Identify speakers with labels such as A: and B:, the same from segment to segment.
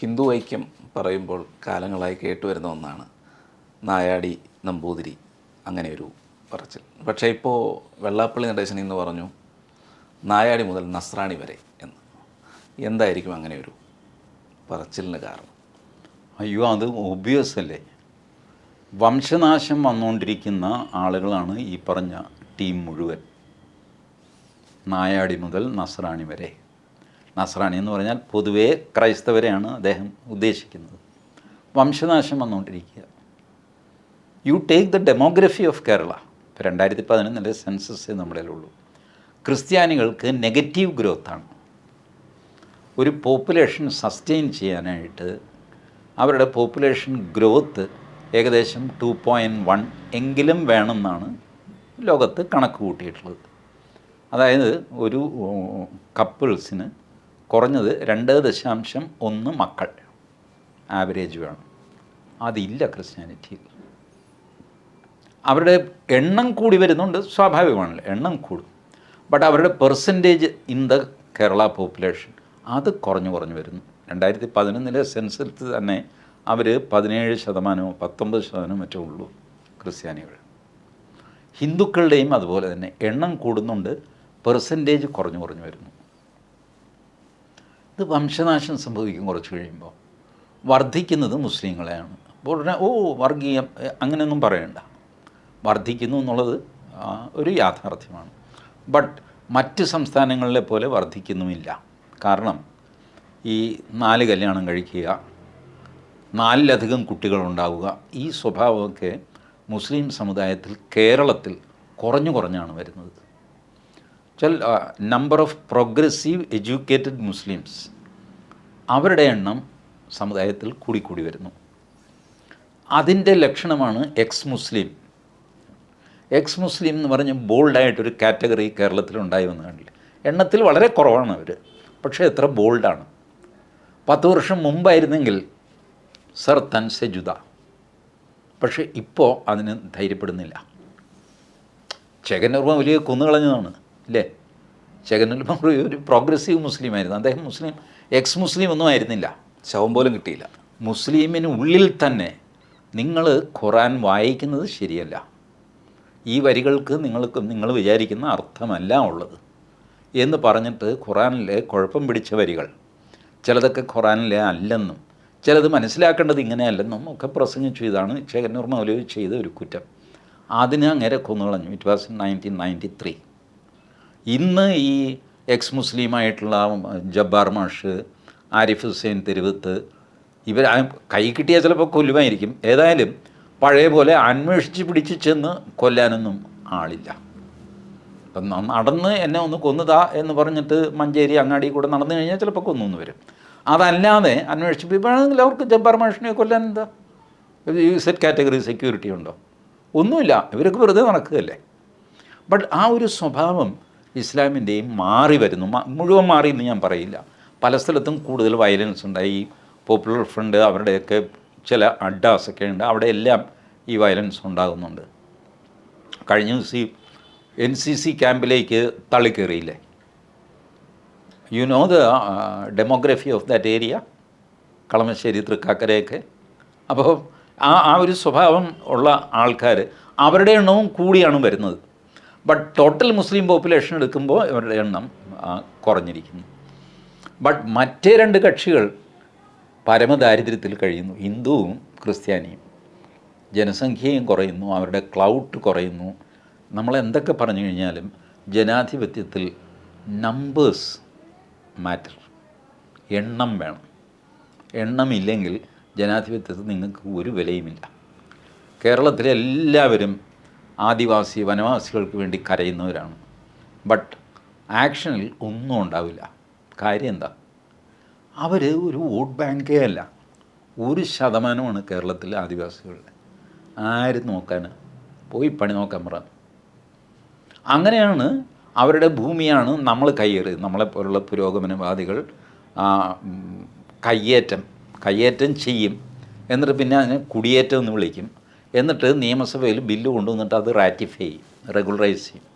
A: ഹിന്ദു ഐക്യം പറയുമ്പോൾ കാലങ്ങളായി കേട്ടുവരുന്ന ഒന്നാണ് നായാടി നമ്പൂതിരി അങ്ങനെ ഒരു പറച്ചിൽ. പക്ഷേ ഇപ്പോൾ വെള്ളാപ്പള്ളി നടേശൻ ഇന്ന് പറഞ്ഞു നായാടി മുതൽ നസ്രാണി വരെ എന്ന്. എന്തായിരിക്കും അങ്ങനെ ഒരു പറച്ചിലിന് കാരണം?
B: അയ്യോ അത് ഒബ്വിയസ് അല്ലേ? വംശനാശം വന്നുകൊണ്ടിരിക്കുന്ന ആളുകളാണ് ഈ പറഞ്ഞ ടീം മുഴുവൻ. നായാടി മുതൽ നസ്രാണി വരെ. നസ്രാണി എന്ന് പറഞ്ഞാൽ പൊതുവേ ക്രൈസ്തവരെയാണ് അദ്ദേഹം ഉദ്ദേശിക്കുന്നത്. വംശനാശം വന്നുകൊണ്ടിരിക്കുക. You take the demography of Kerala ഇപ്പോൾ രണ്ടായിരത്തി പതിനൊന്നിലെ സെൻസസ് നമ്മുടെ ഉള്ളൂ ക്രിസ്ത്യാനികൾക്ക് നെഗറ്റീവ് ഗ്രോത്താണ്. ഒരു പോപ്പുലേഷൻ സസ്റ്റെയിൻ ചെയ്യാനായിട്ട് അവരുടെ പോപ്പുലേഷൻ ഗ്രോത്ത് ഏകദേശം ടു പോയിന്റ് വൺ എങ്കിലും വേണമെന്നാണ് ലോകത്ത് കണക്ക് കൂട്ടിയിട്ടുള്ളത്. അതായത് ഒരു കപ്പിൾസിന് കുറഞ്ഞത് രണ്ട് ദശാംശം ഒന്ന് മക്കൾ ആവറേജ് വേണം. അതില്ല ക്രിസ്ത്യാനിറ്റിയിൽ. അവരുടെ എണ്ണം കൂടി വരുന്നുണ്ട് സ്വാഭാവികമാണല്ലോ എണ്ണം കൂടും. ബട്ട് അവരുടെ percentage in the Kerala population അത് കുറഞ്ഞു കുറഞ്ഞു വരുന്നു. രണ്ടായിരത്തി പതിനൊന്നിലെ സെൻസസിൽ തന്നെ അവർ പതിനേഴ് ശതമാനമോ പത്തൊമ്പത് ശതമാനമോ മറ്റോ ഉള്ളൂ ക്രിസ്ത്യാനികൾ. ഹിന്ദുക്കളുടെയും അതുപോലെ തന്നെ എണ്ണം കൂടുന്നുണ്ട് പെർസെന്റേജ് കുറഞ്ഞു കുറഞ്ഞു വരുന്നു. വംശനാശം സംഭവിക്കും കുറച്ച് കഴിയുമ്പോൾ. വർദ്ധിക്കുന്നത് മുസ്ലിങ്ങളെയാണ്. അപ്പോൾ ഉടനെ ഓ വർഗീയം അങ്ങനെയൊന്നും പറയണ്ട. വർദ്ധിക്കുന്നു എന്നുള്ളത് ഒരു യാഥാർത്ഥ്യമാണ്. ബട്ട് മറ്റ് സംസ്ഥാനങ്ങളിലെ പോലെ വർദ്ധിക്കുന്നുമില്ല. കാരണം ഈ നാല് കല്യാണം കഴിക്കുക നാലിലധികം കുട്ടികളുണ്ടാവുക ഈ സ്വഭാവമൊക്കെ മുസ്ലിം സമുദായത്തിൽ കേരളത്തിൽ കുറഞ്ഞു കുറഞ്ഞാണ് വരുന്നത്. വെച്ചാൽ number of progressive educated Muslims അവരുടെ എണ്ണം സമുദായത്തിൽ കൂടിക്കൂടി വരുന്നു. അതിന്റെ ലക്ഷണമാണ് എക്സ് മുസ്ലിം എക്സ് മുസ്ലിം എന്ന് പറഞ്ഞ് ബോൾഡായിട്ടൊരു കാറ്റഗറി കേരളത്തിൽ ഉണ്ടായി കണ്ടില്ല? എണ്ണത്തിൽ വളരെ കുറവാണ് അവർ പക്ഷേ എത്ര ബോൾഡാണ് പത്ത് വർഷം മുമ്പായിരുന്നെങ്കിൽ സർ തൻ സെജുദ. പക്ഷേ ഇപ്പോൾ അതിന് ധൈര്യപ്പെടുന്നില്ല. ചെകന്നൂർ വലിയ കുന്നുകളഞ്ഞതാണ്. ഇല്ലേ ചെകന്നൂർ ഒരു പ്രോഗ്രസീവ് മുസ്ലിം ആയിരുന്നു. അദ്ദേഹം മുസ്ലിം എക്സ് മുസ്ലിം ഒന്നും ആയിരുന്നില്ല.
A: ശവം പോലും കിട്ടിയില്ല.
B: മുസ്ലിമിന് ഉള്ളിൽ തന്നെ നിങ്ങൾ ഖുറാൻ വായിക്കുന്നത് ശരിയല്ല. ഈ വരികൾക്ക് നിങ്ങൾക്ക് നിങ്ങൾ വിചാരിക്കുന്ന അർത്ഥമല്ല ഉള്ളത്. എന്ന് പറഞ്ഞിട്ട് ഖുറാനിലെ കുഴപ്പം പിടിച്ച വരികൾ. ചിലതൊക്കെ ഖുറാനിലെ അല്ലെന്നും ചിലത് മനസ്സിലാക്കേണ്ടത് ഇങ്ങനെയല്ലെന്നും ഒക്കെ പ്രസംഗിച്ചു ഇതാണ് ശേഖരനൂർ മൗലവി ചെയ്ത ഒരു കുറ്റം. അതിന് അങ്ങേരെ കൊന്നുകളഞ്ഞു. It was nineteen ninety three ഇന്ന് ഈ എക്സ് മുസ്ലിമായിട്ടുള്ള ജബ്ബാർ മാഷ് ആരിഫ് ഹുസൈൻ തെരുവത്ത് ഇവർ കൈ കിട്ടിയാൽ ചിലപ്പോൾ കൊല്ലുമായിരിക്കും. ഏതായാലും പഴയ പോലെ അന്വേഷിച്ച് പിടിച്ച് ചെന്ന് കൊല്ലാനൊന്നും ആളില്ല. അപ്പം നടന്ന് എന്നെ ഒന്ന് കൊന്നുതാ എന്ന് പറഞ്ഞിട്ട് മഞ്ചേരി അങ്ങാടി കൂടെ നടന്നു കഴിഞ്ഞാൽ ചിലപ്പോൾ കൊന്നു വരും. അതല്ലാതെ അന്വേഷിച്ച് വേണമെങ്കിൽ അവർക്ക് ജബ്ബാർ മാഷിനെ കൊല്ലാൻ എന്താ? സെറ്റ് കാറ്റഗറി സെക്യൂരിറ്റി ഉണ്ടോ? ഒന്നുമില്ല. ഇവരൊക്കെ വെറുതെ നടക്കുകയല്ലേ? ബട്ട് ആ ഒരു സ്വഭാവം ഇസ്ലാമിന്റെയും മാറി വരുന്നു. മുഴുവൻ മാറി എന്ന് ഞാൻ പറയില്ല. പല സ്ഥലത്തും കൂടുതൽ വയലൻസ് ഉണ്ടായി. പോപ്പുലർ ഫ്രണ്ട് അവരുടെയൊക്കെ ചില അഡ്ഡാസൊക്കെ ഉണ്ട്. അവിടെ എല്ലാം ഈ വയലൻസ് ഉണ്ടാകുന്നുണ്ട്. കഴിഞ്ഞ ദിവസം ഈ എൻ സി സി ക്യാമ്പിലേക്ക് തള്ളിക്കയറിയില്ലേ you know the demography of that area Kalamassery തൃക്കാക്കരയൊക്കെ. അപ്പോൾ ആ ആ ഒരു സ്വഭാവം ഉള്ള ആൾക്കാർ അവരുടെ എണ്ണവും കൂടിയാണ് വരുന്നത്. ബട്ട് ടോട്ടൽ മുസ്ലിം പോപ്പുലേഷൻ എടുക്കുമ്പോൾ ഇവരുടെ എണ്ണം കുറഞ്ഞിരിക്കുന്നു. ബട്ട് മറ്റേ രണ്ട് കക്ഷികൾ പരമദാരിദ്ര്യത്തിൽ കഴിയുന്നു. ഹിന്ദുവും ക്രിസ്ത്യാനിയും. ജനസംഖ്യയും കുറയുന്നു അവരുടെ ക്ലൗട്ട് കുറയുന്നു. നമ്മൾ എന്തൊക്കെ പറഞ്ഞു കഴിഞ്ഞാലും ജനാധിപത്യത്തിൽ നമ്പേഴ്സ് മാറ്റർ എണ്ണം വേണം. എണ്ണമില്ലെങ്കിൽ ജനാധിപത്യത്തിൽ നിങ്ങൾക്ക് ഒരു വിലയുമില്ല. കേരളത്തിലെ എല്ലാവരും ആദിവാസി വനവാസികൾക്ക് വേണ്ടി കരയുന്നവരാണ്. ബട്ട് ആക്ഷനിൽ ഒന്നും ഉണ്ടാവില്ല. കാര്യം എന്താ? അവർ ഒരു വോട്ട് ബാങ്കേ അല്ല. ഒരു ശതമാനമാണ് കേരളത്തിലെ ആദിവാസികളുടെ. ആരും നോക്കാൻ? പോയി പണി നോക്കാൻ പറ. അങ്ങനെയാണ് അവരുടെ ഭൂമിയാണ് നമ്മൾ കയ്യേറിയത്. നമ്മളെപ്പോലുള്ള പുരോഗമനവാദികൾ കയ്യേറ്റം കയ്യേറ്റം ചെയ്യും. എന്നിട്ട് പിന്നെ അതിനെ കുടിയേറ്റം എന്ന് വിളിക്കും. എന്നിട്ട് നിയമസഭയിൽ ബില്ല് കൊണ്ടുവന്നിട്ട് അത് റാറ്റിഫൈ ചെയ്യും റെഗുലറൈസ് ചെയ്യും.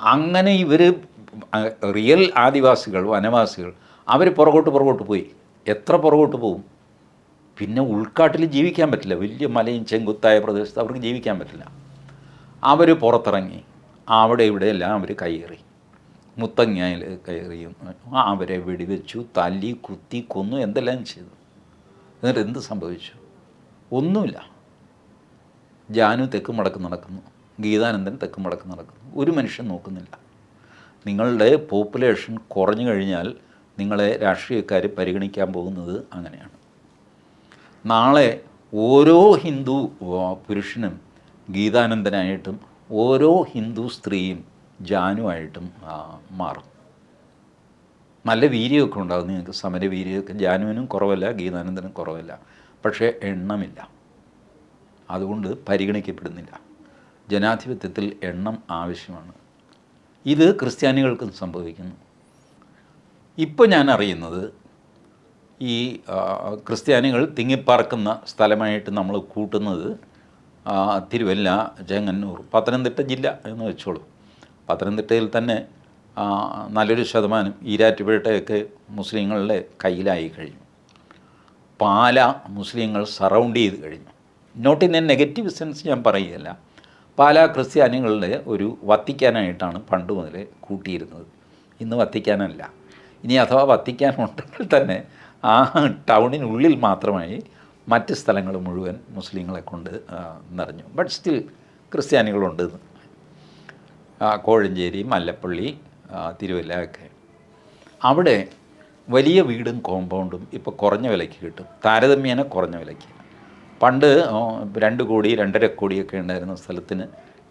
B: അങ്ങനെ ഇവർ റിയൽ ആദിവാസികൾ വനവാസികൾ അവർ പുറകോട്ട് പുറകോട്ട് പോയി. എത്ര പുറകോട്ട് പോകും പിന്നെ ഉൾക്കാട്ടിൽ ജീവിക്കാൻ പറ്റില്ല. വലിയ മലയും ചെങ്കുത്തായ പ്രദേശത്ത് അവർക്ക് ജീവിക്കാൻ പറ്റില്ല. അവർ പുറത്തിറങ്ങി. അവിടെ ഇവിടെ എല്ലാം അവർ കയറി മുത്തങ്ങയിൽ കയറി അവരെ വെടിവെച്ചു തല്ലി കുത്തി കൊന്നു എന്തെല്ലാം ചെയ്തു. എന്നിട്ട് എന്ത് സംഭവിച്ചു? ഒന്നുമില്ല. ജാനു തെക്ക് മടക്ക് നടക്കുന്നു. ഗീതാനന്ദൻ തെക്ക് മടക്ക് നടക്കുന്നു. ഒരു മനുഷ്യൻ നോക്കുന്നില്ല. നിങ്ങളുടെ പോപ്പുലേഷൻ കുറഞ്ഞു കഴിഞ്ഞാൽ നിങ്ങളെ രാഷ്ട്രീയക്കാർ പരിഗണിക്കാൻ പോകുന്നത് അങ്ങനെയാണ്. നാളെ ഓരോ ഹിന്ദു പുരുഷനും ഗീതാനന്ദനായിട്ടും ഓരോ ഹിന്ദു സ്ത്രീയും ജാനുവായിട്ടും മാറും. നല്ല വീര്യമൊക്കെ ഉണ്ടാകും. നിങ്ങൾക്ക് സമരവീര്യമൊക്കെ. ജാനുവിനും കുറവല്ല ഗീതാനന്ദനും കുറവല്ല. പക്ഷേ എണ്ണമില്ല. അതുകൊണ്ട് പരിഗണിക്കപ്പെടുന്നില്ല. ജനാധിപത്യത്തിൽ എണ്ണം ആവശ്യമാണ്. ഇത് ക്രിസ്ത്യാനികൾക്കും സംഭവിക്കുന്നു. ഇപ്പോൾ ഞാൻ അറിയുന്നത് ഈ ക്രിസ്ത്യാനികൾ തിങ്ങിപ്പാർക്കുന്ന സ്ഥലമായിട്ട് നമ്മൾ കൂട്ടുന്നത് തിരുവല്ല ചെങ്ങന്നൂർ പത്തനംതിട്ട ജില്ല എന്ന് വെച്ചോളൂ. പത്തനംതിട്ടയിൽ തന്നെ നല്ലൊരു ശതമാനം ഈരാറ്റുപേട്ടയൊക്കെ മുസ്ലിങ്ങളുടെ കയ്യിലായി കഴിഞ്ഞു. പാല മുസ്ലിങ്ങൾ സറൗണ്ട് ചെയ്ത് കഴിഞ്ഞു. Not in a negative sense ഞാൻ പറയുകയല്ല. പാല ക്രിസ്ത്യാനികളുടെ ഒരു വത്തിക്കാനായിട്ടാണ് പണ്ട് മുതൽ കൂട്ടിയിരുന്നത്. ഇന്ന് വത്തിക്കാനല്ല. ഇനി അഥവാ വത്തിക്കാനുണ്ടെങ്കിൽ തന്നെ ആ ടൗണിനുള്ളിൽ മാത്രമായി മറ്റ് സ്ഥലങ്ങൾ മുഴുവൻ മുസ്ലിങ്ങളെ കൊണ്ട് നിറഞ്ഞു. ബട്ട് സ്റ്റിൽ ക്രിസ്ത്യാനികളുണ്ട് കോഴഞ്ചേരി മല്ലപ്പള്ളി തിരുവല്ല ഒക്കെ. അവിടെ വലിയ വീടും കോമ്പൗണ്ടും ഇപ്പോൾ കുറഞ്ഞ വിലയ്ക്ക് കിട്ടും. താരതമ്യേന കുറഞ്ഞ വിലയ്ക്ക്. പണ്ട് രണ്ട് കോടി രണ്ടര കോടിയൊക്കെ ഉണ്ടായിരുന്ന സ്ഥലത്തിന്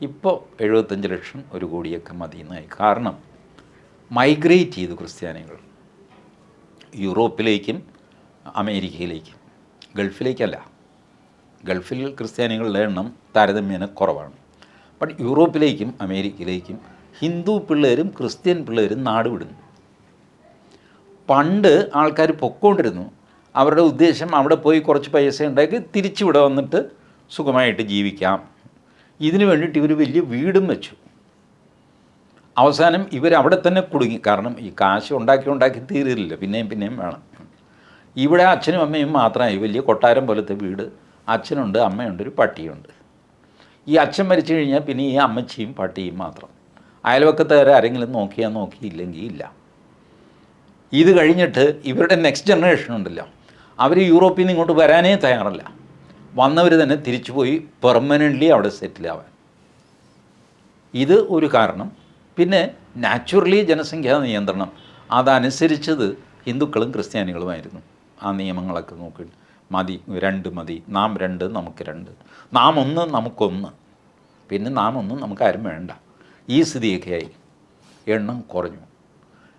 B: ഇപ്പോൾ എഴുപത്തഞ്ച് ലക്ഷം ഒരു കോടിയൊക്കെ മതിയെന്നായി. കാരണം മൈഗ്രേറ്റ് ചെയ്തു ക്രിസ്ത്യാനികൾ. യൂറോപ്പിലേക്കും അമേരിക്കയിലേക്കും. ഗൾഫിലേക്കല്ല. ഗൾഫിൽ ക്രിസ്ത്യാനികളുടെ എണ്ണം താരതമ്യേന കുറവാണ്. ബട്ട് യൂറോപ്പിലേക്കും അമേരിക്കയിലേക്കും ഹിന്ദു പിള്ളേരും ക്രിസ്ത്യൻ പിള്ളേരും നാട് വിടുന്നു. പണ്ട് ആൾക്കാർ പൊക്കോണ്ടിരുന്നു. അവരുടെ ഉദ്ദേശം അവിടെ പോയി കുറച്ച് പൈസ ഉണ്ടാക്കി തിരിച്ചിവിടെ വന്നിട്ട് സുഖമായിട്ട് ജീവിക്കാം. ഇതിനു വേണ്ടിയിട്ട് ഇവർ വലിയ വീടും വെച്ചു. അവസാനം ഇവരവിടെ തന്നെ കുടുങ്ങി. കാരണം ഈ കാശ് ഉണ്ടാക്കി ഉണ്ടാക്കി തീരില്ല. പിന്നെയും പിന്നെയും വേണം. ഇവിടെ അച്ഛനും അമ്മയും മാത്രമായി. വലിയ കൊട്ടാരം പോലത്തെ വീട്. അച്ഛനുണ്ട് അമ്മയുണ്ട് ഒരു പട്ടിയുണ്ട്. ഈ അച്ഛൻ മരിച്ചു കഴിഞ്ഞാൽ പിന്നെ ഈ അമ്മച്ചിയും പട്ടിയും മാത്രം. അയൽവക്കത്തുകാരെ ആരെങ്കിലും നോക്കിയാൽ നോക്കിയില്ലെങ്കിൽ ഇല്ല. ഇത് കഴിഞ്ഞിട്ട് ഇവരുടെ നെക്സ്റ്റ് ജനറേഷൻ ഉണ്ടല്ലോ. അവർ യൂറോപ്പിൽ നിന്ന് ഇങ്ങോട്ട് വരാനേ തയ്യാറല്ല. വന്നവർ തന്നെ തിരിച്ചു പോയി പെർമനന്റ്ലി അവിടെ സെറ്റിൽ ആവാൻ. ഇത് ഒരു കാരണം. പിന്നെ നാച്ചുറലി ജനസംഖ്യാ നിയന്ത്രണം. അതനുസരിച്ചത് ഹിന്ദുക്കളും ക്രിസ്ത്യാനികളുമായിരുന്നു. ആ നിയമങ്ങളൊക്കെ നോക്കി. മതി രണ്ട് മതി. നാം രണ്ട് നമുക്ക് രണ്ട്. നാം ഒന്ന് നമുക്കൊന്ന് പിന്നെ നാം ഒന്നും നമുക്ക് ആരും വേണ്ട. ഈ സ്ഥിതിയൊക്കെയായി എണ്ണം കുറഞ്ഞു.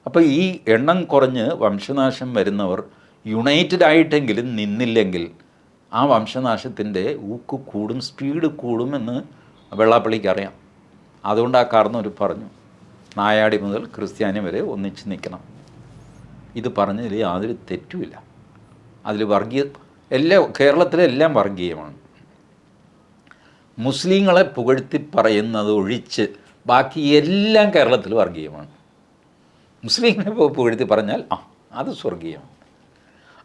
B: അപ്പോൾ ഈ എണ്ണം കുറഞ്ഞ് വംശനാശം വരുന്നവർ യുണൈറ്റഡ് ആയിട്ടെങ്കിലും നിന്നില്ലെങ്കിൽ ആ വംശനാശത്തിന്റെ ഊക്ക് കൂടും സ്പീഡ് കൂടുമെന്ന് വെള്ളാപ്പള്ളിക്ക് അറിയാം. അതുകൊണ്ട് ആ കാരണവർ പറഞ്ഞു നായാടി മുതൽ ക്രിസ്ത്യാനി വരെ ഒന്നിച്ച് നിൽക്കണം. ഇത് പറഞ്ഞതിൽ യാതൊരു തെറ്റുമില്ല. അതിൽ വർഗീയ എല്ലാ കേരളത്തിലെ എല്ലാം വർഗീയമാണ്. മുസ്ലിങ്ങളെ പുകഴ്ത്തി പറയുന്നത് ഒഴിച്ച് ബാക്കി എല്ലാം കേരളത്തിൽ വർഗീയമാണ്. മുസ്ലിങ്ങളെ പുകഴ്ത്തി പറഞ്ഞാൽ ആ അത് സ്വർഗീയമാണ്.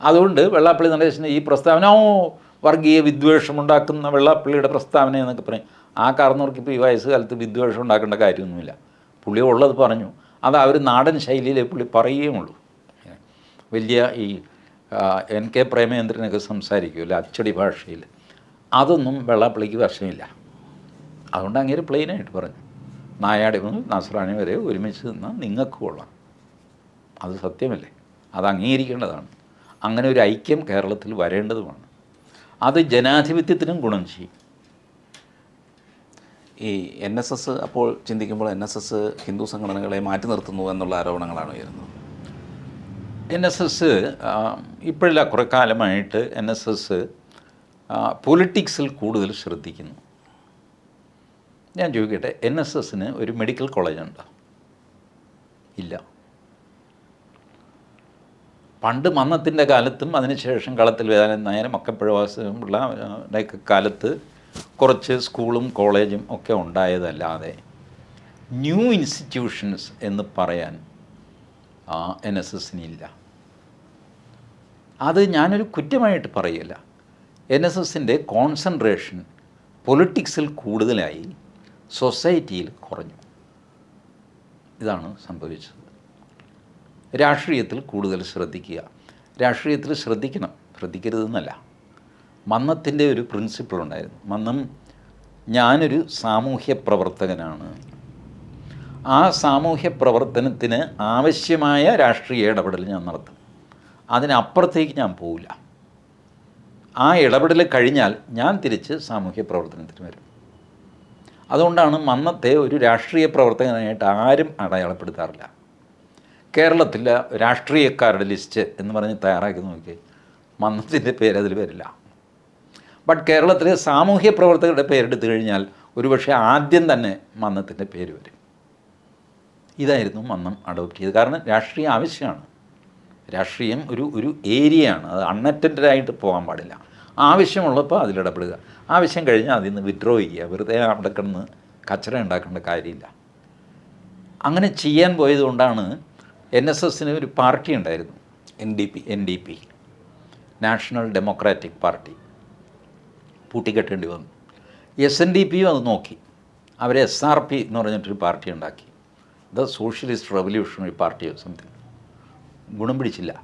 B: അതുകൊണ്ട് വെള്ളാപ്പള്ളി നടേശന് ഈ പ്രസ്താവന ഓ വർഗീയ വിദ്വേഷമുണ്ടാക്കുന്ന വെള്ളാപ്പള്ളിയുടെ പ്രസ്താവന എന്നൊക്കെ പറയും. ആ കാരണവർക്ക് ഇപ്പോൾ ഈ വയസ്സുകാലത്ത് വിദ്വേഷം ഉണ്ടാക്കേണ്ട കാര്യമൊന്നുമില്ല. പുള്ളി ഉള്ളത് പറഞ്ഞു. അത് ആ ഒരു നാടൻ ശൈലിയിലെ പുള്ളി പറയുകയുമുള്ളൂ വലിയ ഈ എൻ കെ പ്രേമേന്ദ്രനൊക്കെ സംസാരിക്കുമല്ലോ അച്ചടി ഭാഷയിൽ. അതൊന്നും വെള്ളാപ്പള്ളിക്ക് വശമില്ല. അതുകൊണ്ട് അങ്ങനെ പ്ലെയിനായിട്ട് പറഞ്ഞു. നായാടി മുതൽ നസ്രാണി വരെ ഒരുമിച്ച് നിന്നാൽ നിങ്ങൾക്ക് കൊള്ളാം. അത് സത്യമല്ലേ? അത് അംഗീകരിക്കേണ്ടതാണ്. അങ്ങനെ ഒരു ഐക്യം കേരളത്തിൽ വരേണ്ടതുമാണ്. അത് ജനാധിപത്യത്തിനും ഗുണം ചെയ്യും.
A: ഈ എൻ എസ് എസ് അപ്പോൾ ചിന്തിക്കുമ്പോൾ എൻ എസ് എസ് ഹിന്ദു സംഘടനകളെ മാറ്റി നിർത്തുന്നു എന്നുള്ള ആരോപണങ്ങളാണ് ഉയരുന്നത്.
B: എൻ എസ് എസ് ഇപ്പോഴില്ല കുറേ കാലമായിട്ട് എൻ എസ് എസ് പൊളിറ്റിക്സിൽ കൂടുതൽ ശ്രദ്ധിക്കുന്നു. ഞാൻ ചോദിക്കട്ടെ എൻ എസ് എസിന് ഒരു മെഡിക്കൽ കോളേജുണ്ടോ? ഇല്ല. പണ്ട് മന്നത്തിന്റെ കാലത്തും അതിനുശേഷം കളത്തിൽ വേദന നായരും മക്കപ്പുഴവാസമുള്ള ഒക്കെ കാലത്ത് കുറച്ച് സ്കൂളും കോളേജും ഒക്കെ ഉണ്ടായതല്ലാതെ ന്യൂ ഇൻസ്റ്റിറ്റ്യൂഷൻസ് എന്ന് പറയാൻ ആ എൻ എസ് എസിനില്ല അത് ഞാനൊരു കുറ്റമായിട്ട് പറയില്ല. എൻ എസ് എസിന്റെ കോൺസെൻട്രേഷൻ പൊളിറ്റിക്സിൽ കൂടുതലായി സൊസൈറ്റിയിൽ കുറഞ്ഞു. ഇതാണ് സംഭവിച്ചത്. രാഷ്ട്രീയത്തിൽ കൂടുതൽ ശ്രദ്ധിക്കുക. രാഷ്ട്രീയത്തിൽ ശ്രദ്ധിക്കണം. ശ്രദ്ധിക്കരുതെന്നല്ല. മന്നത്തിന്റെ ഒരു പ്രിൻസിപ്പിൾ ഉണ്ടായിരുന്നു. മന്നം ഞാനൊരു സാമൂഹ്യ പ്രവർത്തകനാണ്. ആ സാമൂഹ്യ പ്രവർത്തനത്തിന് ആവശ്യമായ രാഷ്ട്രീയ ഇടപെടൽ ഞാൻ നടത്തും. അതിനപ്പുറത്തേക്ക് ഞാൻ പോവില്ല. ആ ഇടപെടൽ കഴിഞ്ഞാൽ ഞാൻ തിരിച്ച് സാമൂഹ്യ പ്രവർത്തനത്തിന് വരും. അതുകൊണ്ടാണ് മന്നത്തെ ഒരു രാഷ്ട്രീയ പ്രവർത്തകനായിട്ട് ആരും അടയാളപ്പെടുത്താറില്ല. കേരളത്തിലെ രാഷ്ട്രീയക്കാരുടെ ലിസ്റ്റ് എന്ന് പറഞ്ഞ് തയ്യാറാക്കി നോക്കി മന്നത്തിന്റെ പേര് അതിൽ വരില്ല. ബട്ട് കേരളത്തിലെ സാമൂഹ്യ പ്രവർത്തകരുടെ പേരെടുത്തു കഴിഞ്ഞാൽ ഒരുപക്ഷെ ആദ്യം തന്നെ മന്നത്തിന്റെ പേര് വരും. ഇതായിരുന്നു മന്നം അഡോപ്റ്റ് ചെയ്തത്. കാരണം രാഷ്ട്രീയം ആവശ്യമാണ്. രാഷ്ട്രീയം ഒരു ഒരു ഏരിയയാണ്. അത് അൺഅറ്റൻഡഡ് ആയിട്ട് പോകാൻ പാടില്ല. ആവശ്യമുള്ളപ്പോൾ അതിലിടപെടുക ആവശ്യം കഴിഞ്ഞാൽ അതിൽ നിന്ന് വിഡ്രോ ചെയ്യുക. വെറുതെ അവിടെ കിടന്ന് കച്ചറ ഉണ്ടാക്കേണ്ട കാര്യമില്ല. അങ്ങനെ ചെയ്യാൻ പോയതുകൊണ്ടാണ് എൻ എസ് എസിന് ഒരു പാർട്ടി ഉണ്ടായിരുന്നു.
A: N D P
B: N D P national democratic party പൂട്ടിക്കെട്ടേണ്ടി വന്നു എസ് എൻ ഡി പിയും അത് നോക്കി. അവർ എസ് ആർ പി എന്ന് പറഞ്ഞിട്ടൊരു പാർട്ടി ഉണ്ടാക്കി. The socialist revolutionary party of something. ഗുണം പിടിച്ചില്ല.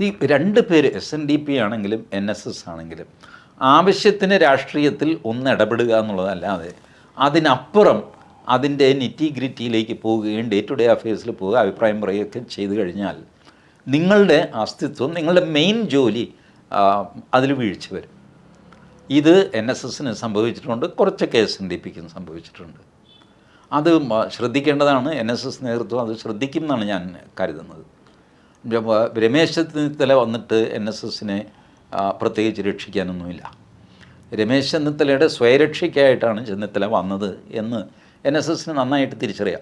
B: ഈ രണ്ട് പേര് എസ് എൻ ഡി പി ആണെങ്കിലും എൻ എസ് എസ് ആണെങ്കിലും ആവശ്യത്തിന് രാഷ്ട്രീയത്തിൽ ഒന്ന് ഇടപെടുക എന്നുള്ളതല്ലാതെ അതിനപ്പുറം അതിന്റെ നിറ്റിഗ്രിറ്റിയിലേക്ക് പോവുകയും ഡേ ടു ഡേ അഫയേഴ്സിൽ പോവുക അഭിപ്രായം പറയുകയൊക്കെ ചെയ്തു കഴിഞ്ഞാൽ നിങ്ങളുടെ അസ്തിത്വം നിങ്ങളുടെ മെയിൻ ജോലി അതിൽ വീഴ്ച വരും. ഇത് എൻ എസ് എസിന് സംഭവിച്ചിട്ടുണ്ട് കുറച്ചൊക്കെ എസ് എൻ ഡി പിക്കും സംഭവിച്ചിട്ടുണ്ട്. അത് ശ്രദ്ധിക്കേണ്ടതാണ് എൻ എസ് എസ് നേതൃത്വം അത് ശ്രദ്ധിക്കും എന്നാണ് ഞാൻ കരുതുന്നത്. രമ- രമേശ് ചെന്നിത്തല വന്നിട്ട് എൻ എസ് എസിനെ പ്രത്യേകിച്ച് രക്ഷിക്കാനൊന്നുമില്ല. രമേശ് ചെന്നിത്തലയുടെ സ്വയരക്ഷയ്ക്കായിട്ടാണ് ചെന്നിത്തല വന്നത് എന്ന് എൻ എസ് എസിന് നന്നായിട്ട് തിരിച്ചറിയാം.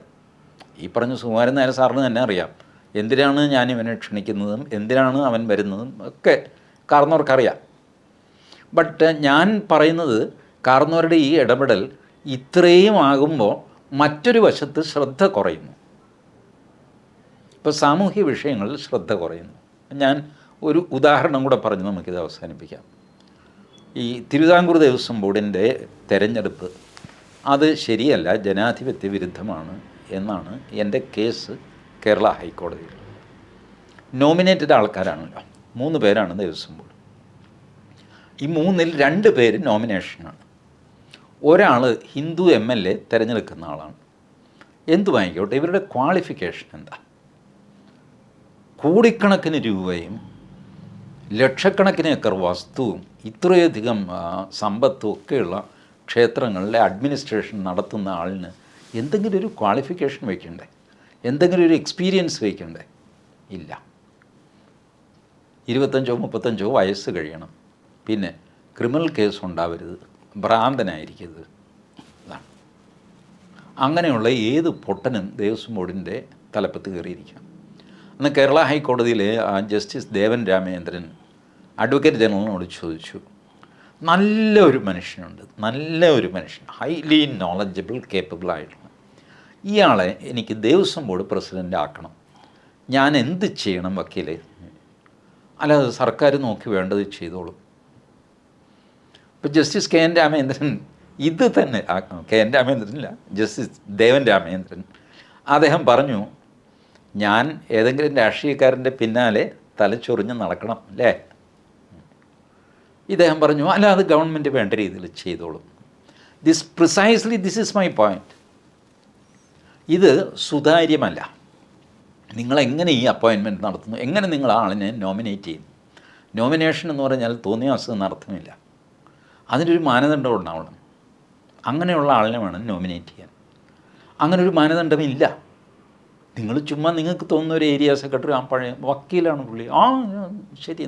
B: ഈ പറഞ്ഞ സുകുമാരൻ നായർ സാറിന് തന്നെ അറിയാം. എന്തിനാണ് ഞാൻ ഇവനെ ക്ഷണിക്കുന്നതും എന്തിനാണ് അവൻ വരുന്നതും ഒക്കെ കാർന്നവർക്കറിയാം ബട്ട് ഞാൻ പറയുന്നത് കാർന്നവരുടെ ഈ ഇടപെടൽ ഇത്രയും ആകുമ്പോൾ മറ്റൊരു വശത്ത് ശ്രദ്ധ കുറയുന്നു. ഇപ്പോൾ സാമൂഹ്യ വിഷയങ്ങളിൽ ശ്രദ്ധ കുറയുന്നു. ഞാൻ ഒരു ഉദാഹരണം കൂടെ പറഞ്ഞ് നമുക്കിത് അവസാനിപ്പിക്കാം. ഈ തിരുവിതാംകൂർ ദേവസ്വം ബോർഡിന്റെ തെരഞ്ഞെടുപ്പ് അത് ശരിയല്ല ജനാധിപത്യ വിരുദ്ധമാണ് എന്നാണ് എന്റെ കേസ് കേരള ഹൈക്കോടതിയിൽ. നോമിനേറ്റഡ് ആൾക്കാരാണല്ലോ. മൂന്ന് പേരാണ് ദേവസ്വം ബോർഡ്. ഈ മൂന്നിൽ രണ്ട് പേര് നോമിനേഷനാണ് ഒരാൾ ഹിന്ദു എം എൽ എ തിരഞ്ഞെടുക്കുന്ന ആളാണ്. എന്തുമായിക്കോട്ടെ ഇവരുടെ ക്വാളിഫിക്കേഷൻ എന്താ? കോടിക്കണക്കിന് രൂപയും ലക്ഷക്കണക്കിന് ഏക്കർ വസ്തുവും ഇത്രയധികം സമ്പത്തും ഒക്കെയുള്ള ക്ഷേത്രങ്ങളിലെ അഡ്മിനിസ്ട്രേഷൻ നടത്തുന്ന ആളിന് എന്തെങ്കിലും ഒരു ക്വാളിഫിക്കേഷൻ വയ്ക്കണ്ടേ? എന്തെങ്കിലും ഒരു എക്സ്പീരിയൻസ് വയ്ക്കണ്ടേ? ഇല്ല. ഇരുപത്തഞ്ചോ മുപ്പത്തഞ്ചോ വയസ്സ് കഴിയണം. പിന്നെ ക്രിമിനൽ കേസ് ഉണ്ടാവരുത്. ഭ്രാന്തനായിരിക്കരുത്. ഇതാണ്. അങ്ങനെയുള്ള ഏത് പൊട്ടനും ദേവസ്വം ബോർഡിന്റെ തലപ്പത്ത് കയറിയിരിക്കാം. അന്ന് കേരള ഹൈക്കോടതിയിലെ ജസ്റ്റിസ് ദേവൻ രാമചന്ദ്രൻ അഡ്വക്കേറ്റ് ജനറലിനോട് ചോദിച്ചു. നല്ല ഒരു മനുഷ്യനുണ്ട്. നല്ല ഒരു മനുഷ്യൻ. ഹൈലി നോളജബിൾ കേപ്പബിൾ ആയിട്ടുള്ള. ഇയാളെ എനിക്ക് ദേവസ്വം ബോർഡ് പ്രസിഡന്റ് ആക്കണം. ഞാൻ എന്ത് ചെയ്യണം വക്കീലെ? അല്ലാതെ സർക്കാർ നോക്കി വേണ്ടത് ചെയ്തോളും. ഇപ്പോൾ ജസ്റ്റിസ് കെ എൻ രാമേന്ദ്രൻ ഇത് തന്നെ കെ എൻ രാമേന്ദ്രനില്ല ജസ്റ്റിസ് ദേവൻ രാമേന്ദ്രൻ അദ്ദേഹം പറഞ്ഞു ഞാൻ ഏതെങ്കിലും രാഷ്ട്രീയക്കാരന്റെ പിന്നാലെ തലച്ചൊറിഞ്ഞ് നടക്കണം അല്ലേ? ഇദ്ദേഹം പറഞ്ഞു അല്ല അത് ഗവൺമെന്റ് വേണ്ട രീതിയിൽ ചെയ്തോളും. This precisely this is my point ഇത് സുതാര്യമല്ല. നിങ്ങളെങ്ങനെ ഈ അപ്പോയിൻമെന്റ് നടത്തുന്നു? എങ്ങനെ നിങ്ങൾ ആളിനെ നോമിനേറ്റ് ചെയ്യും നോമിനേഷൻ എന്ന് പറഞ്ഞാൽ തോന്നിയ അസുഖം അർത്ഥമില്ല അതിനൊരു മാനദണ്ഡം ഉണ്ടാവണം. അങ്ങനെയുള്ള ആളിനെ വേണം നോമിനേറ്റ് ചെയ്യാൻ. അങ്ങനെ ഒരു മാനദണ്ഡമില്ല നിങ്ങൾ ചുമ്മാ നിങ്ങൾക്ക് തോന്നുന്ന ഒരു ഏരിയ സെക്രട്ടറി ആ പഴയ വക്കീലാണ് പുള്ളി. ആ ശരി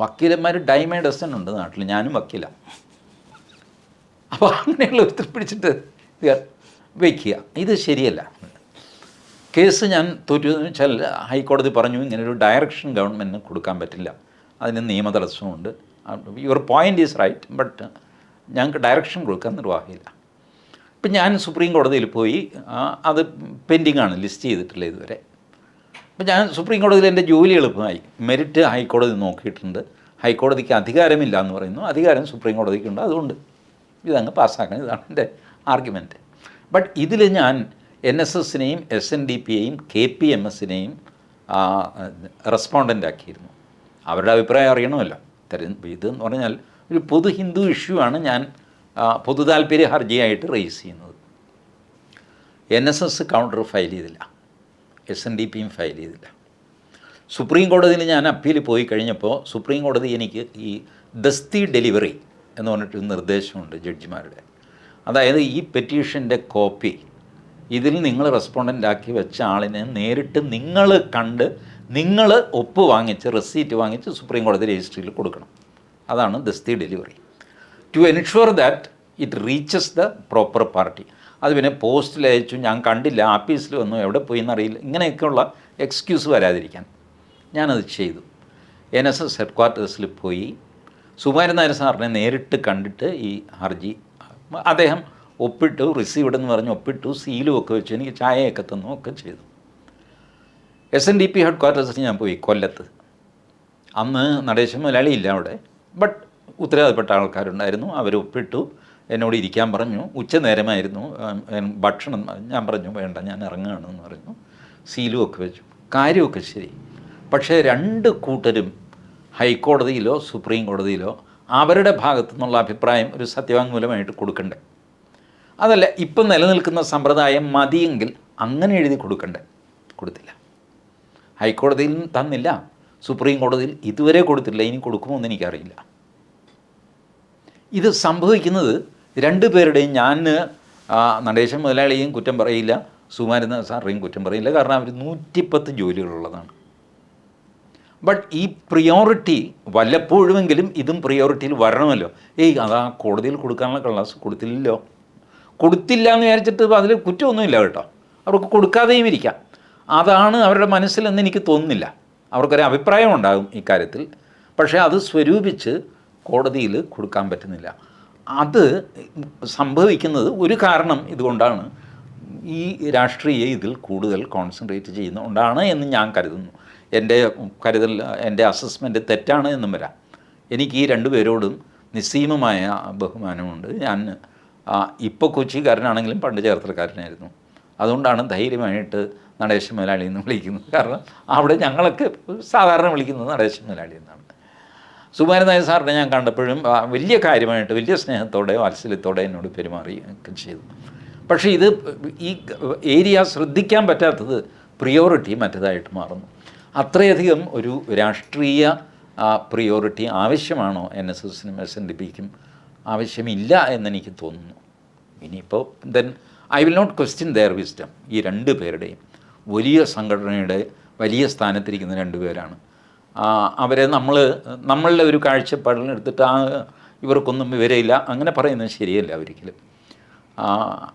B: വക്കീലന്മാർ ഡൈമേ ഡസൺ ഉണ്ട് നാട്ടിൽ ഞാനും വക്കീല. അപ്പോൾ അങ്ങനെയുള്ള ഒരുത്തർ പിടിച്ചിട്ട് വയ്ക്കുക ഇത് ശരിയല്ല. കേസ് ഞാൻ തോറ്റു. വെച്ചാൽ ഹൈക്കോടതി പറഞ്ഞു ഇങ്ങനൊരു ഡയറക്ഷൻ ഗവൺമെന്റിന് കൊടുക്കാൻ പറ്റില്ല. അതിന് നിയമ തടസ്സമുണ്ട്. Your point is right but ഞങ്ങൾക്ക് ഡയറക്ഷൻ കൊടുക്കാൻ നിർവാഹമില്ല. ഇപ്പം ഞാൻ സുപ്രീം കോടതിയിൽ പോയി അത് പെൻഡിങ് ആണ് ലിസ്റ്റ് ചെയ്തിട്ടില്ല ഇതുവരെ. അപ്പം ഞാൻ സുപ്രീം കോടതിയിൽ എന്റെ ജോലി എളുപ്പമായി. മെരിറ്റ് ഹൈക്കോടതി നോക്കിയിട്ടുണ്ട്. ഹൈക്കോടതിക്ക് അധികാരമില്ല എന്ന് പറയുന്നു. അധികാരം സുപ്രീം കോടതിക്കുണ്ട്. അതുകൊണ്ട് ഇതങ്ങ് പാസ്സാക്കണം ഇതാണ് എന്റെ ആർഗ്യുമെന്റ് ബട്ട് ഇതിൽ ഞാൻ എൻ എസ് എസിനെയും എസ് എൻ ഡി പിയെയും കെ പി എം എസിനെയും റെസ്പോണ്ടന്റ് ആക്കിയിരുന്നു അവരുടെ അഭിപ്രായം അറിയണമല്ലോ. തെര ഇതെന്ന് പറഞ്ഞാൽ ഒരു പൊതു ഹിന്ദു ഇഷ്യൂ ആണ് ഞാൻ പൊതു താല്പര്യ ഹർജിയായിട്ട് റേസ് ചെയ്യുന്നത്. N S S counter file ചെയ്തില്ല. എസ് എൻ ഡി പിയും ഫയൽ ചെയ്തില്ല. സുപ്രീം കോടതിയിൽ ഞാൻ അപ്പീൽ പോയി കഴിഞ്ഞപ്പോൾ സുപ്രീം കോടതി എനിക്ക് ഈ ദസ്തി ഡെലിവറി എന്ന് പറഞ്ഞിട്ടൊരു നിർദ്ദേശമുണ്ട് ജഡ്ജിമാരുടെ. അതായത് ഈ പെറ്റീഷന്റെ കോപ്പി ഇതിൽ നിങ്ങൾ റെസ്പോണ്ടന്റ് ആക്കി വെച്ച ആളിനെ നേരിട്ട് നിങ്ങൾ കണ്ട് നിങ്ങൾ ഒപ്പ് വാങ്ങിച്ച് റെസീറ്റ് വാങ്ങിച്ച് സുപ്രീം കോടതി രജിസ്ട്രിയിൽ കൊടുക്കണം. അതാണ് dasti delivery to ensure that it reaches the proper party അത് പിന്നെ പോസ്റ്റിൽ അയച്ചു ഞാൻ കണ്ടില്ല ആഫീസിൽ വന്നു എവിടെ പോയി എന്നറിയില്ല ഇങ്ങനെയൊക്കെയുള്ള എക്സ്ക്യൂസ് വരാതിരിക്കാൻ ഞാനത് ചെയ്തു. എൻ എസ് എസ് ഹെഡ് ക്വാർട്ടേഴ്സിൽ പോയി. സുകുമാരൻ നായർ സാറിനെ നേരിട്ട് കണ്ടിട്ട് ഈ ഹർജി അദ്ദേഹം ഒപ്പിട്ടു റിസീവ്ഡ് എന്ന് പറഞ്ഞ് ഒപ്പിട്ടു സീലും ഒക്കെ വെച്ചു. എനിക്ക് ചായയൊക്കെ തന്നു ഒക്കെ ചെയ്തു. S N D P head ക്വാർട്ടേഴ്സിൽ ഞാൻ പോയി കൊല്ലത്ത്. അന്ന് നടേശൻ മലയാളിയില്ല അവിടെ ബട്ട് ഉത്തരവാദപ്പെട്ട ആൾക്കാരുണ്ടായിരുന്നു അവർ ഒപ്പിട്ടു. എന്നോട് ഇരിക്കാൻ പറഞ്ഞു. ഉച്ച നേരമായിരുന്നു ഭക്ഷണം ഞാൻ പറഞ്ഞു വേണ്ട ഞാൻ ഇറങ്ങുകയാണെന്ന് പറഞ്ഞു. സീലും ഒക്കെ വെച്ചു. കാര്യമൊക്കെ ശരി. പക്ഷേ രണ്ട് കൂട്ടരും ഹൈക്കോടതിയിലോ സുപ്രീം കോടതിയിലോ അവരുടെ ഭാഗത്തു നിന്നുള്ള അഭിപ്രായം ഒരു സത്യവാങ്മൂലമായിട്ട് കൊടുക്കണ്ടേ? അതല്ല ഇപ്പം നിലനിൽക്കുന്ന സമ്പ്രദായം മതിയെങ്കിൽ അങ്ങനെ എഴുതി കൊടുക്കണ്ടേ? കൊടുത്തില്ല. ഹൈക്കോടതിയിൽ തന്നില്ല. സുപ്രീം കോടതിയിൽ ഇതുവരെ കൊടുത്തില്ല. ഇനി കൊടുക്കുമോ എന്ന് എനിക്കറിയില്ല. ഇത് സംഭവിക്കുന്നത് രണ്ട് പേരുടെയും ഞാൻ നടേശൻ മുതലാളിയും കുറ്റം പറയില്ല സുമാരൻ സാറിനെയും കുറ്റം പറയില്ല കാരണം അവർ നൂറ്റിപ്പത്ത് ജോലികളുള്ളതാണ്. ബട്ട് ഈ പ്രിയോറിറ്റി വല്ലപ്പോഴുമെങ്കിലും ഇതും പ്രിയോറിറ്റിയിൽ വരണമല്ലോ. ഏയ് അതാ കോടതിയിൽ കൊടുക്കാനുള്ള കള്ളാസ് കൊടുത്തില്ലല്ലോ. കൊടുത്തില്ല എന്ന് വിചാരിച്ചിട്ട് അതിൽ കുറ്റമൊന്നുമില്ല കേട്ടോ. അവർക്ക് കൊടുക്കാതെയും ഇരിക്കാം. അതാണ് അവരുടെ മനസ്സിലെന്ന് എനിക്ക് തോന്നുന്നില്ല. അവർക്കൊരു അഭിപ്രായം ഉണ്ടാകും ഇക്കാര്യത്തിൽ പക്ഷേ അത് സ്വരൂപിച്ച് കോടതിയിൽ കൊടുക്കാൻ പറ്റുന്നില്ല. അത് സംഭവിക്കുന്നത് ഒരു കാരണം ഇതുകൊണ്ടാണ്. ഈ രാഷ്ട്രീയ ഇതിൽ കൂടുതൽ കോൺസെൻട്രേറ്റ് ചെയ്യുന്നതുകൊണ്ടാണ് എന്ന് ഞാൻ കരുതുന്നു. എന്റെ കരുതൽ എന്റെ അസസ്മെന്റ് തെറ്റാണ് എന്നും വരാം. എനിക്ക് ഈ രണ്ടുപേരോടും നിസ്സീമമായ ബഹുമാനമുണ്ട്. ഞാൻ ഇപ്പോൾ കൊച്ചിക്കാരനാണെങ്കിലും പണ്ട് ചേർത്തലക്കാരനായിരുന്നു. അതുകൊണ്ടാണ് ധൈര്യമായിട്ട് നടേശൻ മുതലാളി എന്ന് വിളിക്കുന്നത്. കാരണം അവിടെ ഞങ്ങളൊക്കെ സാധാരണ വിളിക്കുന്നത് നടേശൻ മുതലാളി എന്നാണ്. സുകുമാരൻ നായർ സാറിനെ ഞാൻ കണ്ടപ്പോഴും വലിയ കാര്യമായിട്ട് വലിയ സ്നേഹത്തോടെ വാത്സല്യത്തോടെ എന്നോട് പെരുമാറി ഒക്കെ ചെയ്തു. പക്ഷേ ഇത് ഈ ഏരിയ ശ്രദ്ധിക്കാൻ പറ്റാത്തത് പ്രിയോറിറ്റി മറ്റേതായിട്ട് മാറുന്നു. അത്രയധികം ഒരു രാഷ്ട്രീയ പ്രിയോറിറ്റി ആവശ്യമാണോ എൻ എസ് എസിനും എസ് എൻ ഡി പിക്കും ആവശ്യമില്ല എന്നെനിക്ക് തോന്നുന്നു. ഇനിയിപ്പോൾ then I will not question their wisdom ഈ രണ്ട് പേരുടെയും വലിയ സംഘടനയുടെ വലിയ സ്ഥാനത്തിരിക്കുന്ന രണ്ട് പേരാണ്. ആ, അവരെ നമ്മൾ നമ്മളുടെ ഒരു കാഴ്ചപ്പാടിനെടുത്തിട്ട് ആ ഇവർക്കൊന്നും വിവരമില്ല. അങ്ങനെ പറയുന്നത് ശരിയല്ല ഒരിക്കലും.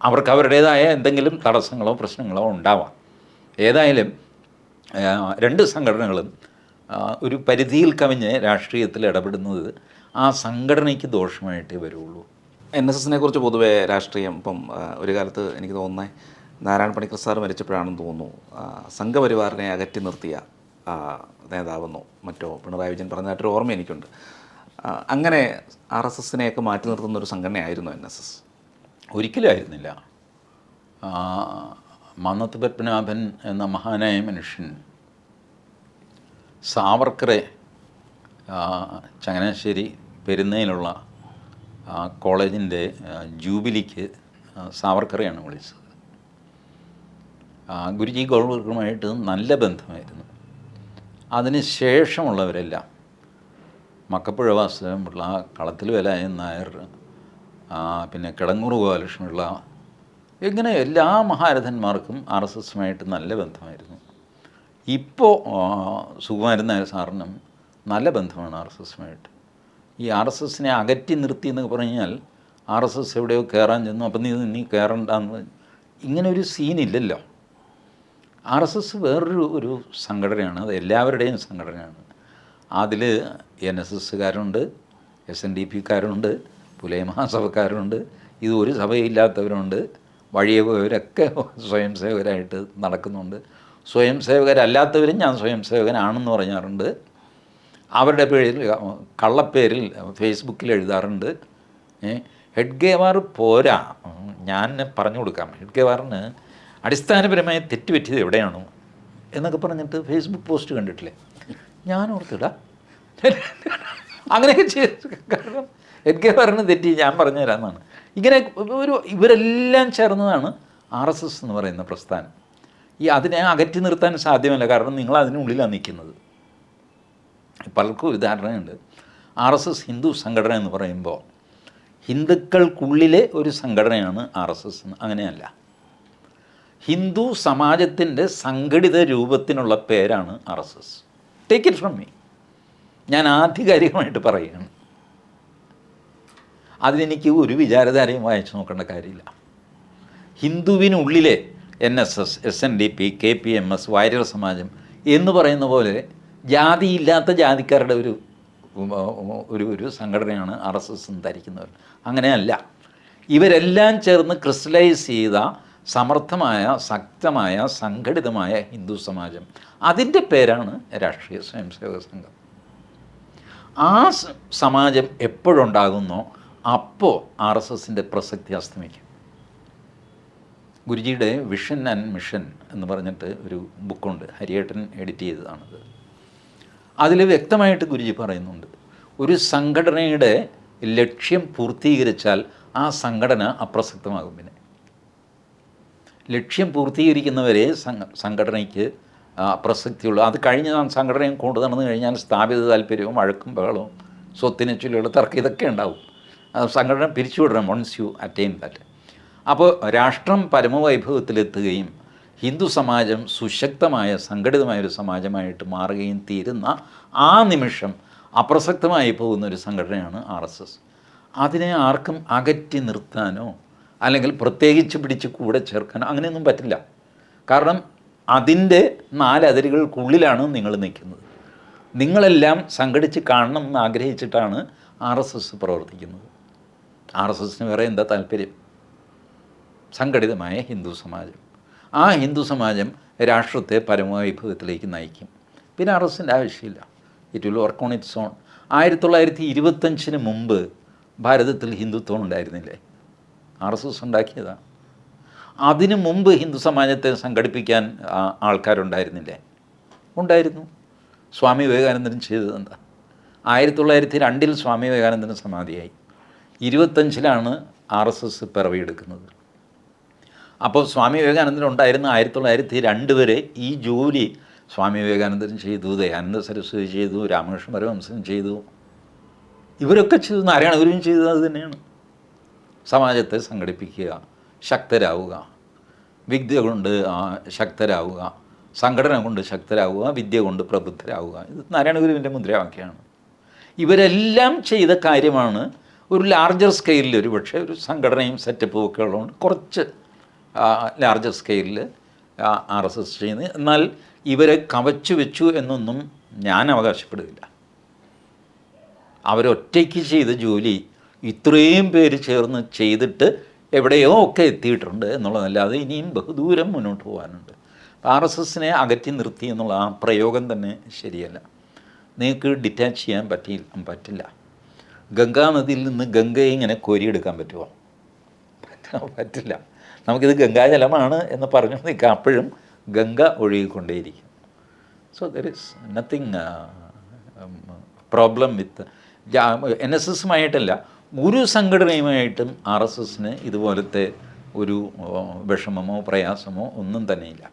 B: അവർക്ക് അവരുടേതായ എന്തെങ്കിലും തടസ്സങ്ങളോ പ്രശ്നങ്ങളോ ഉണ്ടാവാം. ഏതായാലും രണ്ട് സംഘടനകളും ഒരു പരിധിയിൽ കവിഞ്ഞ് രാഷ്ട്രീയത്തിൽ ഇടപെടുന്നത് ആ സംഘടനയ്ക്ക് ദോഷമായിട്ടേ വരുള്ളൂ.
A: എൻ എസ് എസിനെ കുറിച്ച് പൊതുവെ രാഷ്ട്രീയം ഇപ്പം ഒരു കാലത്ത് എനിക്ക് തോന്നുന്നത് നാരായണ പണിക്കർ സാർ മരിച്ചപ്പോഴാണെന്ന് തോന്നുന്നു. സംഘപരിവാറിനെ അകറ്റി നിർത്തിയ നേതാവെന്നോ മറ്റോ പിണറായി വിജയൻ പറഞ്ഞതായിട്ടൊരു ഓർമ്മ എനിക്കുണ്ട്. അങ്ങനെ ആർ എസ് എസിനെയൊക്കെ മാറ്റി നിർത്തുന്ന ഒരു സംഘടനയായിരുന്നു എൻ എസ് എസ്.
B: ഒരിക്കലും ആയിരുന്നില്ല. മന്നത്ത് പത്മനാഭൻ എന്ന മഹാനായ മനുഷ്യൻ സാവർക്കറെ ചങ്ങനാശ്ശേരി പെരുന്നയിലുള്ള കോളേജിന്റെ ജൂബിലിക്ക് സാവർക്കറെയാണ് വിളിച്ചത്. ഗുരുജി ഗോൾവർക്കറുമായിട്ട് നല്ല ബന്ധമായിരുന്നു. അതിന് ശേഷമുള്ളവരെല്ലാം. മക്കപ്പുഴ വാസുദേവൻപിള്ള കളത്തിൽ വേലായൻ നായർ പിന്നെ കിടങ്ങൂർ ഗോപാലകൃഷ്ണപിള്ള ഇങ്ങനെ എല്ലാ മഹാരഥന്മാർക്കും ആർ എസ് എസുമായിട്ട് നല്ല ബന്ധമായിരുന്നു. ഇപ്പോൾ സുകുമാരൻ നായർ സാറിനും നല്ല ബന്ധമാണ് ആർ എസ് എസുമായിട്ട്. ഈ ആർ എസ് എസിനെ അകറ്റി നിർത്തി എന്ന് പറഞ്ഞാൽ ആർ എസ് എസ് എവിടെയോ കയറാൻ ചെന്നു. അപ്പം നീ നീ കയറണ്ടെന്ന് ഇങ്ങനെ ഒരു സീനില്ലല്ലോ ആർ എസ് എസ് വേറൊരു ഒരു സംഘടനയാണ് അത് എല്ലാവരുടെയും സംഘടനയാണ്. അതിൽ എൻ എസ് എസ്സുകാരുണ്ട് എസ് എൻ ഡി പിക്കാരുണ്ട് പുലയ മഹാസഭക്കാരുണ്ട് ഇത് ഒരു സഭയില്ലാത്തവരുണ്ട് വഴിയെ പോയവരൊക്കെ സ്വയം സേവകരായിട്ട് നടക്കുന്നുണ്ട്. സ്വയം സേവകരല്ലാത്തവരും ഞാൻ സ്വയം സേവകനാണെന്ന് പറഞ്ഞാറുണ്ട്. അവരുടെ പേരിൽ കള്ളപ്പേരിൽ ഫേസ്ബുക്കിൽ എഴുതാറുണ്ട്. ഹെഡ് ഗേവാർ പോരാ. ഞാൻ പറഞ്ഞു കൊടുക്കാം ഹെഡ് ഗേവാറിന് അടിസ്ഥാനപരമായി തെറ്റുപറ്റിയത് എവിടെയാണോ എന്നൊക്കെ പറഞ്ഞിട്ട് ഫേസ്ബുക്ക് പോസ്റ്റ് കണ്ടിട്ടില്ലേ? ഞാൻ ഓർത്തിടാ അങ്ങനെയൊക്കെ ചെയ്തു കാരണം എനിക്ക് പറഞ്ഞ തെറ്റി ഞാൻ പറഞ്ഞു തരാമെന്നാണ് ഇങ്ങനെ ഒരു ഇവരെല്ലാം ചേർന്നതാണ് ആർ എസ് എസ് എന്ന് പറയുന്ന പ്രസ്ഥാനം. ഈ അതിനെ അകറ്റി നിർത്താൻ സാധ്യമല്ല കാരണം നിങ്ങൾ അതിനുള്ളിലാണ് നിൽക്കുന്നത്. പലർക്കും ഉദാഹരണമുണ്ട് ആർ എസ് എസ് ഹിന്ദു സംഘടന എന്ന് പറയുമ്പോൾ ഹിന്ദുക്കൾക്കുള്ളിലെ ഒരു സംഘടനയാണ് ആർ എസ് എസ് അങ്ങനെയല്ല. ഹിന്ദു സമാജത്തിന്റെ സംഘടിത രൂപത്തിനുള്ള പേരാണ് R S S. Take it from me ഞാൻ ആധികാരികമായിട്ട് പറയുകയാണ്. അതിനെനിക്ക് ഒരു വിചാരധാരയും വായിച്ചു നോക്കേണ്ട കാര്യമില്ല. ഹിന്ദുവിനുള്ളിലെ N S S S N D P K P M S Warrier Samajam എന്ന് പറയുന്ന പോലെ ജാതിയില്ലാത്ത ജാതിക്കാരുടെ ഒരു ഒരു ഒരു സംഘടനയാണ് ആർ എസ് എസ് ധരിക്കുന്നവർ. അങ്ങനെയല്ല. ഇവരെല്ലാം ചേർന്ന് ക്രിസ്റ്റലൈസ് ചെയ്ത സമർത്ഥമായ ശക്തമായ സംഘടിതമായ ഹിന്ദു സമാജം. അതിന്റെ പേരാണ് രാഷ്ട്രീയ സ്വയംസേവക സംഘം. ആ സമാജം എപ്പോഴുണ്ടാകുന്നോ അപ്പോൾ ആർ എസ് എസിന്റെ പ്രസക്തി അസ്തമിക്കും. ഗുരുജിയുടെ വിഷൻ ആൻഡ് മിഷൻ എന്ന് പറഞ്ഞിട്ട് ഒരു ബുക്കുണ്ട്. ഹരിയേട്ടൻ എഡിറ്റ് ചെയ്തതാണത്. അതിൽ വ്യക്തമായിട്ട് ഗുരുജി പറയുന്നുണ്ട്. ഒരു സംഘടനയുടെ ലക്ഷ്യം പൂർത്തീകരിച്ചാൽ ആ സംഘടന അപ്രസക്തമാകും പിന്നെ. ലക്ഷ്യം പൂർത്തീകരിക്കുന്നവരെ സംഘ സംഘടനയ്ക്ക് പ്രസക്തിയുള്ളൂ അത് കഴിഞ്ഞ് സംഘടനയും കൊണ്ടു നടന്നു കഴിഞ്ഞാൽ സ്ഥാപിത താല്പര്യവും വഴക്കും ബഹളവും സ്വത്തിനെ ചൊല്ലിയുള്ള തർക്കം ഇതൊക്കെ ഉണ്ടാവും. സംഘടന പിരിച്ചുവിടണം വൺസ് യു അറ്റൈൻ ദാറ്റ് അപ്പോൾ രാഷ്ട്രം പരമവൈഭവത്തിലെത്തുകയും ഹിന്ദു സമാജം സുശക്തമായ സംഘടിതമായ ഒരു സമാജമായിട്ട് മാറുകയും തീരുന്ന ആ നിമിഷം അപ്രസക്തമായി പോകുന്ന ഒരു സംഘടനയാണ് ആർ എസ് എസ്. അതിനെ ആർക്കും അകറ്റി നിർത്താനോ അല്ലെങ്കിൽ പ്രത്യേകിച്ച് പിടിച്ച് കൂടെ ചേർക്കാനോ അങ്ങനെയൊന്നും പറ്റില്ല. കാരണം അതിന്റെ നാലതിരുകൾക്കുള്ളിലാണ് നിങ്ങൾ നിൽക്കുന്നത്. നിങ്ങളെല്ലാം സംഘടിച്ച് കാണണം എന്ന് ആഗ്രഹിച്ചിട്ടാണ് ആർ എസ് എസ് പ്രവർത്തിക്കുന്നത്. ആർ എസ് എസിന് വേറെ എന്താ താല്പര്യം? സംഘടിതമായ ഹിന്ദു സമാജം. ആ ഹിന്ദു സമാജം രാഷ്ട്രത്തെ പരമവൈഭവത്തിലേക്ക് നയിക്കും. പിന്നെ ആർ എസിന്റെ ആവശ്യമില്ല. It will work on its own ആയിരത്തി തൊള്ളായിരത്തി ഇരുപത്തഞ്ചിന് മുമ്പ് ഭാരതത്തിൽ ഹിന്ദുത്വം ഉണ്ടായിരുന്നില്ലേ? ആർ എസ് എസ് ഉണ്ടാക്കിയതാണ് അതിനു മുമ്പ് ഹിന്ദു സമാജത്തെ സംഘടിപ്പിക്കാൻ ആൾക്കാരുണ്ടായിരുന്നില്ലേ? ഉണ്ടായിരുന്നു. സ്വാമി വിവേകാനന്ദൻ ചെയ്തത് എന്താ? ആയിരത്തി തൊള്ളായിരത്തി രണ്ടിൽ സ്വാമി വിവേകാനന്ദന് സമാധിയായി. ഇരുപത്തഞ്ചിലാണ് ആർ എസ് എസ് പിറവിയെടുക്കുന്നത്. അപ്പോൾ സ്വാമി വിവേകാനന്ദൻ ഉണ്ടായിരുന്ന ആയിരത്തി തൊള്ളായിരത്തി രണ്ട് വരെ ഈ ജോലി സ്വാമി വിവേകാനന്ദൻ ചെയ്തു ദയാനന്ദ സരസ്വതി ചെയ്തു രാമകൃഷ്ണ പരമഹംസൻ ചെയ്തു. ഇവരൊക്കെ ചെയ്തു നാരായണ ഗുരുവും ചെയ്തത് തന്നെയാണ്. സമാജത്തെ സംഘടിപ്പിക്കുക ശക്തരാവുക. വിദ്യ കൊണ്ട് ശക്തരാവുക. സംഘടന കൊണ്ട് ശക്തരാവുക വിദ്യ കൊണ്ട് പ്രബുദ്ധരാവുക. ഇത് നാരായണ ഗുരുവിന്റെ മുദ്രാവാക്യമാണ്. ഇവരെല്ലാം ചെയ്ത കാര്യമാണ് ഒരു ലാർജർ സ്കെയിലിൽ ഒരു പക്ഷേ ഒരു സംഘടനയും സെറ്റപ്പും ഒക്കെ ഉള്ളതുകൊണ്ട് കുറച്ച് ലാർജർ സ്കെയിലിൽ ആർ എസ് എസ് ചെയ്യുന്നത്. എന്നാൽ ഇവരെ കവച്ചു വെച്ചു എന്നൊന്നും ഞാൻ അവകാശപ്പെടുന്നില്ല. അവരൊറ്റയ്ക്ക് ചെയ്ത ജോലി ഇത്രയും പേര് ചേർന്ന് ചെയ്തിട്ട് എവിടെയോ ഒക്കെ എത്തിയിട്ടുണ്ട് എന്നുള്ളതല്ലാതെ ഇനിയും ബഹുദൂരം മുന്നോട്ട് പോകാനുണ്ട്. ആർ എസ് എസിനെ അകറ്റി നിർത്തി എന്നുള്ള ആ പ്രയോഗം തന്നെ ശരിയല്ല. നിങ്ങൾക്ക് ഡിറ്റാച്ച് ചെയ്യാൻ പറ്റി പറ്റില്ല. ഗംഗാനദിയിൽ നിന്ന് ഗംഗയെ ഇങ്ങനെ കോരിയെടുക്കാൻ പറ്റുമോ പറ്റില്ല. നമുക്കിത് ഗംഗാജലമാണ് എന്ന് പറഞ്ഞു നിൽക്കാം. അപ്പോഴും Ganga ഒഴുകിക്കൊണ്ടേയിരിക്കും. So there is nothing problem with N S എസുമായിട്ടല്ല ഒരു സംഘടനയുമായിട്ടും ആർ എസ് എസിന് ഇതുപോലത്തെ ഒരു വിഷമമോ പ്രയാസമോ ഒന്നും തന്നെയില്ല.